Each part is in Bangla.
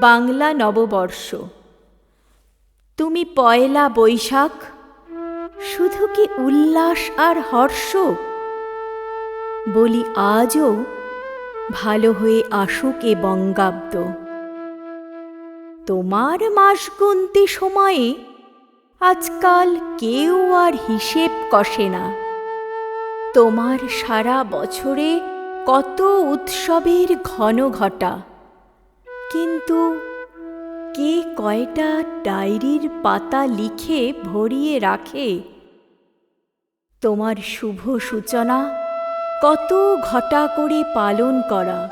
বাংলা নববর্ষ। তুমি পয়লা বৈশাখ, শুধু কি উল্লাস আর হর্ষ? বলি আজও ভালো হয়ে আসুক এ বঙ্গাব্দ। তোমার মাস সময়ে আজকাল কেউ আর হিসেব কষে না। তোমার সারা বছরে কত উৎসবের ঘন ঘটা কিন্তু কে কয়টা ডায়েরির পাতা লিখে ভরিয়ে রাখে? তোমার শুভ সূচনা, কত ঘটা করে পালন করা?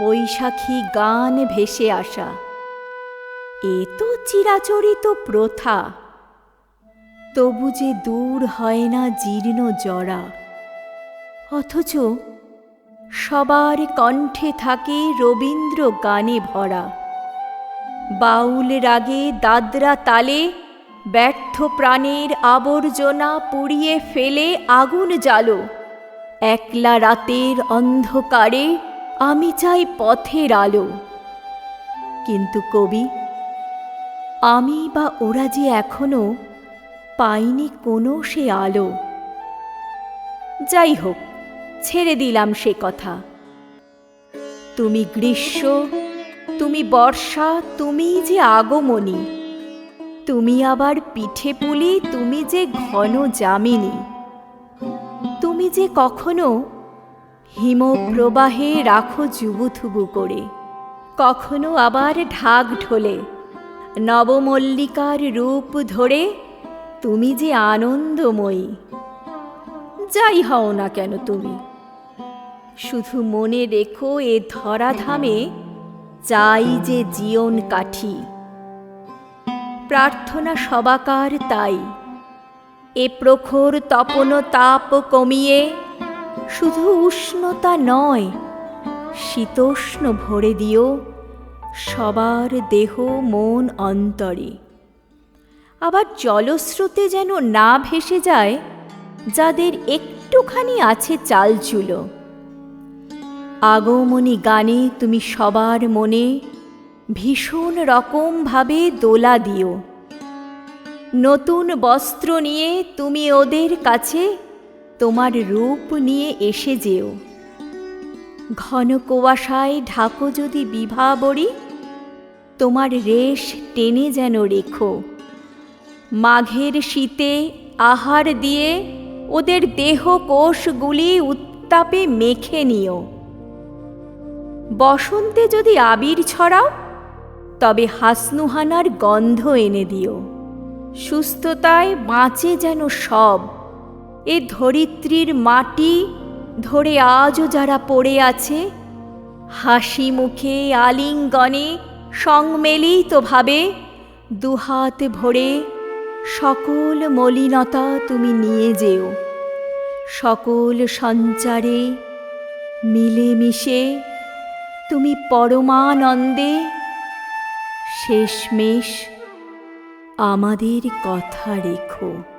বৈশাখী গান ভেসে আসা। এ তো চিরাচরিত প্রথা। তবু যে দূর হয় না জীর্ণ জরা। অথচ সবার কণ্ঠে থাকে রবীন্দ্র গানে ভরা। বাউল রাগে দাদরা তালে, ব্যর্থ প্রাণের আবর্জনা পুড়িয়ে ফেলে আগুন জ্বালো। একলা রাতের অন্ধকারে আমি চাই পথের আলো। কিন্তু কবি, আমি বা ওরা যে এখনও পাইনি কোনো সে আলো। যাই হোক ছেড়ে দিলাম সে কথা। তুমি গ্রীষ্ম, তুমি বর্ষা, তুমি যে আগমনী, তুমি আবার পিঠে পুলি, তুমি যে ঘন জামিনী তুমি যে কখনো হিমপ্রবাহে রাখো জুবুথুবু করে, কখনো আবার ঢাক ঢোলে, নবমল্লিকার রূপ ধরে তুমি যে আনন্দময়ী। যাই হও না কেন তুমি শুধু মনে রেখো এ ধরাধামে, চাই যে জীবন কাঠি। প্রার্থনা সবাকার তাই। এ প্রখর তপন তাপ কমিয়ে, শুধু উষ্ণতা নয়, শীতোষ্ণ ভরে দিও সবার দেহ মন অন্তরে। আবার জলস্রোতে যেন না ভেসে যায়, যাদের একটুখানি আছে চালচুলো। আগমনী গানে তুমি সবার মনে ভীষণ রকমভাবে দোলা দিও। নতুন বস্ত্র নিয়ে তুমি ওদের কাছে তোমার রূপ নিয়ে এসে যেও। ঘন কুয়াশায় ঢাকো যদি বিভা বড়ি, তোমার রেশ টেনে যেন রেখো। মাঘের শীতে আহার দিয়ে ওদের দেহ কোষগুলি উত্তাপে মেখে নিও। বসন্তে যদি আবির ছড়াও, তবে হাসনুহানার গন্ধ এনে দিও। সুস্থতায় বাঁচে যেন সব। এ ধরিত্রীর মাটি ধরে আজও যারা পড়ে আছে হাসি মুখে আলিঙ্গনে সংমেলিতভাবে দুহাত ভরে সকল মলিনতা তুমি নিয়ে যেও। সকল সঞ্চারে মিলেমিশে তুমি পরমানন্দে। শেষমেশ আমাদের কথা রেখো।